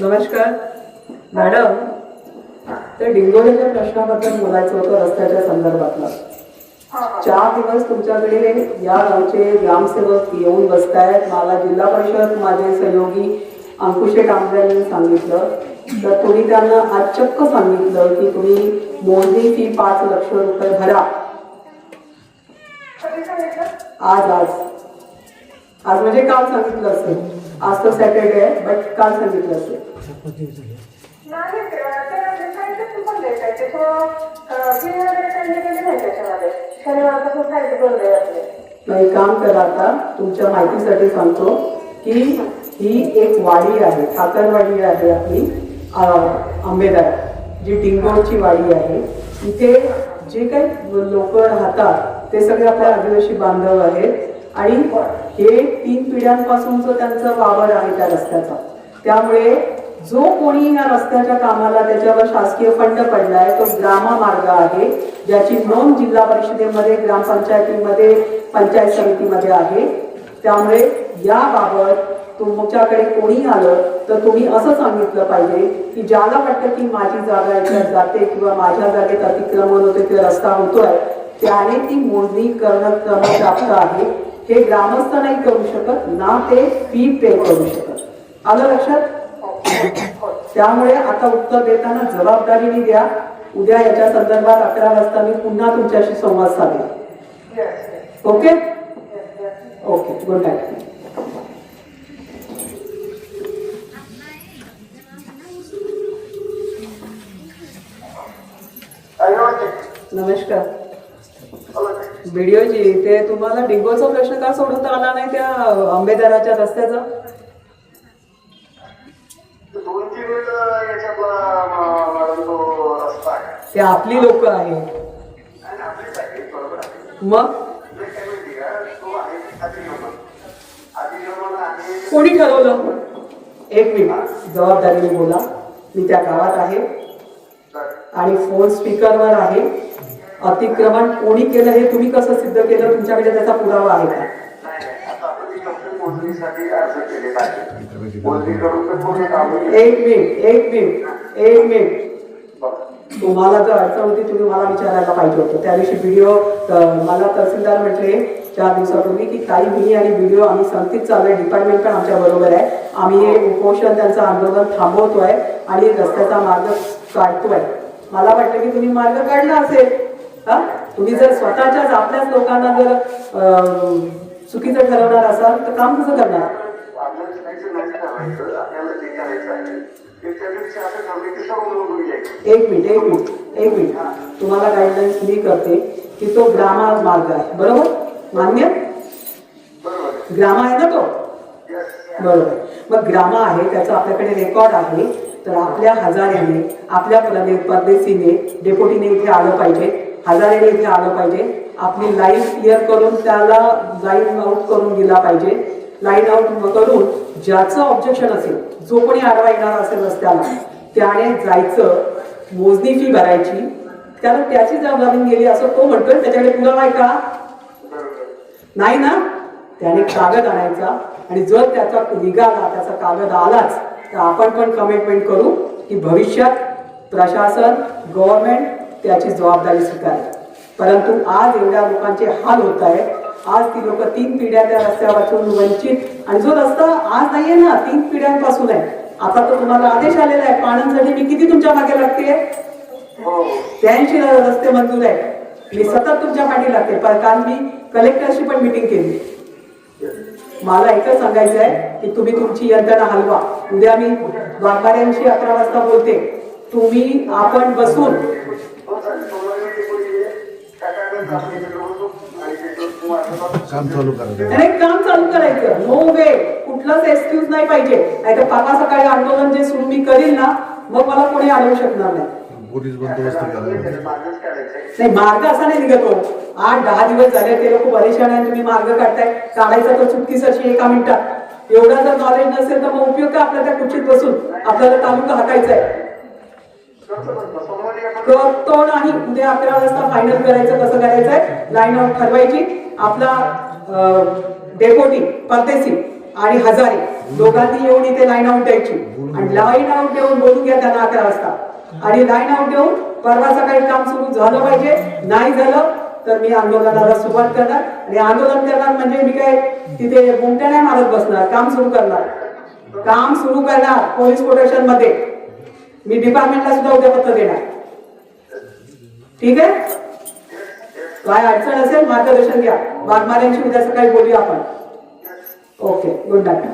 नमस्कार. मॅडम तर डिंगोलीच्या प्रश्नाबद्दल बोलायचं होतं रस्त्याच्या संदर्भातलं. चार दिवस तुमच्याकडे या गावचे ग्रामसेवक येऊन बसतायत. मला जिल्हा परिषद माझे सहयोगी अंकुशे कांबळे यांनी सांगितलं. तर तुम्ही त्यांना आज चक्क सांगितलं की तुम्ही मोजणी फी पाच लक्ष रुपये भरा. आज आज. आज म्हणजे काल सांगितलं असेल. आज तर सॅटर्डे आहे? बट काल सांगितलं असेल नाही काम करा आता. तुमच्या माहितीसाठी सांगतो की ही एक वाडी आहे ठाकरवाडी आहे आपली आंबेदार जी टिंगोळची वाडी आहे. इथे जे काही लोक राहतात ते सगळे आपल्या आदिवासी बांधव आहेत. आणि हे तीन पिढ्यांपासूनच त्यांचं वावर आहे त्या रस्त्याचा. त्यामुळे जो कोणी या रस्त्याच्या कामाला त्याच्यावर शासकीय फंड पडलाय तो ग्रामा मार्ग आहे ज्याची नोंद जिल्हा परिषदेमध्ये ग्रामपंचायतीमध्ये पंचायत समितीमध्ये आहे. त्यामुळे याबाबत तुमच्याकडे कोणी आलं तर तुम्ही असं सांगितलं पाहिजे की ज्याला वाटतं की माझी जागा याच्यात जाते किंवा माझ्या जागेत अतिक्रमण होते ते रस्ता होतोय त्याने ती मोजणी करणं क्रमप्राप्त आहे. हे ग्रामस्थ नाही करू शकत ना ते फी पे करू शकत. आलं लक्षात? त्यामुळे आता उत्तर देताना जबाबदारीने द्या उद्या याच्या संदर्भात अकरा वाजता मी पुन्हा तुमच्याशी संवाद yes okay? Okay good night नमस्कार. व्हिडिओजी ते तुम्हाला डिंगोचा प्रश्न का सोडवता आला नाही त्या आंबेदाराच्या रस्त्याचा? दोन तीन वेळ याच्यातला म- मॅडम तो रस्ता आहे. ते आपली लोक आहे. आणि आपलीच आहे बरोबर आहे. मग? जे काय माहिती का तो आहे अतिक्रमण अतिक्रमण आहे कोणी ठरवलं? एक मिनिट जबाबदारीने बोला. मी त्या गावात आहे. तर आणि फोन स्पीकरवर आहे. अतिक्रमण कोणी केलं हे तुम्ही कसं सिद्ध केलं? तुमच्याकडे त्याचा पुरावा आहे का. एक मिनिट एक मिनिट एक मिनिट. तुम्हाला जर अडचण होती तुम्ही मला विचारायला पाहिजे होतं. त्या दिवशी व्हिडिओ मला तहसीलदार म्हटले चार दिवसापूर्वी की काही मी आणि व्हिडिओ आम्ही संगतीत चाललोय. डिपार्टमेंट पण आमच्या बरोबर आहे. आम्ही हे उपोषण त्यांचं आंदोलन थांबवतोय आणि रस्त्याचा मार्ग काढतोय. मला वाटलं की तुम्ही मार्ग काढला असेल. हा? तुम्ही जर स्वतःच्याच आपल्याच लोकांना जर चुकीचं ठरवणार असाल तर काम कसं करणार? एक मिनिट एक मिनिट एक मिनिट. तुम्हाला गाईडलाईन्स मी करते की तो ग्रामा मार्ग आहे. बरोबर? मान्य? ग्रामा आहे ना तो? बरोबर. मग ग्रामा आहे त्याचा आपल्याकडे रेकॉर्ड आहे. तर आपल्या हजारेने आपल्या परदेशीने डेपोटीने इथे आलं पाहिजे. हजारेने इथे आलं पाहिजे. आपली लाईन क्लिअर करून त्याला लाईन आउट करून दिला पाहिजे. लाईन आउट करून ज्याचं ऑब्जेक्शन असेल जो कोणी आडवा येणार असेल रस्त्याला त्याने जायचं मोजणी फी भरायची. कारण त्याची जबाबदारी गेली असं तो म्हणतोय त्याच्याकडे पुरावा आहे का? नाही ना? त्याने कागद आणायचा आणि जर त्याचा निघाला त्याचा कागद आलाच तर आपण पण कमिटमेंट करू की भविष्यात प्रशासन गव्हर्नमेंट त्याची जबाबदारी स्वीकारेल. परंतु आज एवढ्या लोकांचे हाल होत आहे. आज ती लोक तीन पिढ्या त्या रस्त्यापासून वंचित आणि जो रस्ता आज नाहीये ना तीन पिढ्यांपासून आहे. आता तर तुम्हाला आदेश आलेला आहे पाण्यासाठी मी किती तुमच्या मागे लागते हो. त्र्याऐंशी रस्ते मंजूर आहेत. मी सतत तुमच्या पाठी लागते. पण काल मी कलेक्टरशी पण मिटिंग केली. मला एकच सांगायचं आहे की तुम्ही तुमची यंत्रणा हलवा. उद्या मी वाघमाऱ्यांशी अकरा वाजता बोलते. तुम्ही आपण बसून आणि काम चालू करा आणि एक काम चालू करायचं. नो वे कुठलंच एक्सक्यूज नाही पाहिजे. नाही तर पाका सकाळी आंदोलन जे सुरू मी करील ना मग मला कोणी अडवू शकणार नाही. पोलीस बंदोबस्त नाही मार्ग असा नाही निघतो. आठ दहा दिवस झाले ते लोक परेशान आहे तुम्ही मार्ग काढताय. काढायचा तर चुटकीस अशी एका मिनिटात. एवढा जर नॉलेज नसेल तर मग उपयोग का आपल्या त्या खुर्चीत बसून? आपल्याला तालुका हाकायचा आहे. करतो नाही उद्या अकरा वाजता फायनल करायचं कसं करायचंय? लाईन आउट ठरवायची. आपला डेपोटी परदेशी आणि हजारे दोघांनी येऊन इथे लाईन आउट द्यायची. आणि लाईन आउट देऊन बोलून घ्या त्यांना अकरा वाजता. आणि लाईन आउट देऊन परवा सकाळी काम सुरू झालं पाहिजे नाही झालं तर मी आंदोलनाला सुरुवात करणार. आणि आंदोलन करणार म्हणजे मी काय तिथे गुमट्या नाही मारत बसणार काम सुरू करणार. काम सुरू करणार पोलीस प्रोटेक्शनमध्ये मी डिपार्टमेंटला सुद्धा उद्या पत्र देणार. ठीक आहे? काय अडचण असेल मार्गदर्शन घ्या. वाघमाऱ्यांशी उद्या सकाळी बोलूया आपण. Okay good night